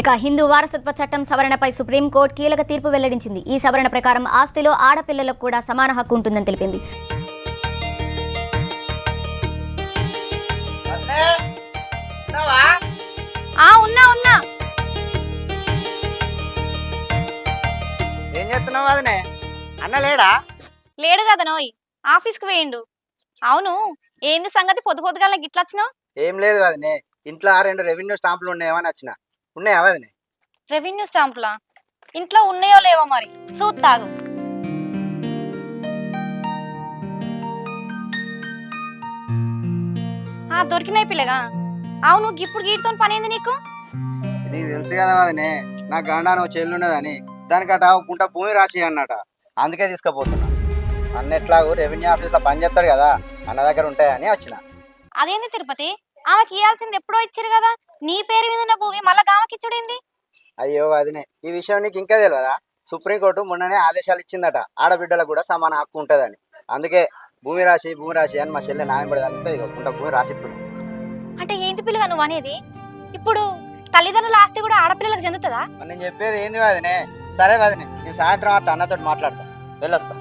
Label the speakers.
Speaker 1: ఇక హిందూ వారసత్వ చట్టం సవరణపై సుప్రీంకోర్టు కీలక తీర్పు వెల్లడించింది. ఈ సవరణ ప్రకారం ఆస్తిలో ఆడపిల్లలకు కూడా సమాన హక్కు ఉంటుందని తెలిపింది.
Speaker 2: ఆ ఉన్నా ఉన్నా.
Speaker 3: ఏం చేస్తున్నావు అదనే? అన్న లేడా?
Speaker 2: లేడు కదా నోయ్. ఆఫీస్కి వేయండు. అవును ఏంది సంగతి పొద్దు పొద్దుగాల గిట్ల వచ్చినావు
Speaker 3: ఏం లేదు వదినే ఇంట్లో ఆ రెండు రెవెన్యూ స్టాంపులు ఉన్నాయేమని వచ్చిన. ఉన్నాయా వదినే
Speaker 2: రెవెన్యూ స్టాంపులా? ఇంట్లో ఉన్నాయో లేవో మరి? సూత్ తాగు. ఆ దొరికినాయి పిల్లగా. అవును ఇప్పుడు గీటుతో పని ఏంది నీకు?
Speaker 3: నీకు తెలుసు కదా వదినే నా గండాను చెల్లున్నదని. దానికట ఒక గుంట భూమి రాసి అన్నట. అందుకే తీసుకుపోతున్నా. అన్న ఎట్లాగూ రెవెన్యూ ఆఫీస్లో పని చేస్తాడు కదా అన్న దగ్గర ఉంటాయని వచ్చిన.
Speaker 2: అదేంది తిరుపతి? ఆమెకి ఇవ్వాల్సింది ఎప్పుడో ఇచ్చారు కదా. నీ పేరు మీద ఉన్న భూమి మళ్ళా గామకి ఇచ్చుడేంది?
Speaker 3: అయ్యో వదినే ఈ విషయం నీకు ఇంకా తెలియదా సుప్రీంకోర్టు మొన్ననే ఆదేశాలు ఇచ్చిందట. ఆడబిడ్డలకు కూడా సమాన హక్కు ఉంటుందని. అందుకే భూమి రాసి భూమి రాసి అని మా చెల్లె ఇక గుంట భూమి రాసిస్తుంది
Speaker 2: అంటే ఏంటి పిల్లగా నువ్వు అనేది? ఇప్పుడు తల్లిదండ్రుల ఆస్తి కూడా ఆడపిల్లలకు చెందుతుందా?
Speaker 3: నేను చెప్పేది ఏంది వదినే? సరే వదినే నేను సాయంత్రం అత్త అన్నతో మాట్లాడతా. వెళ్ళొస్తా.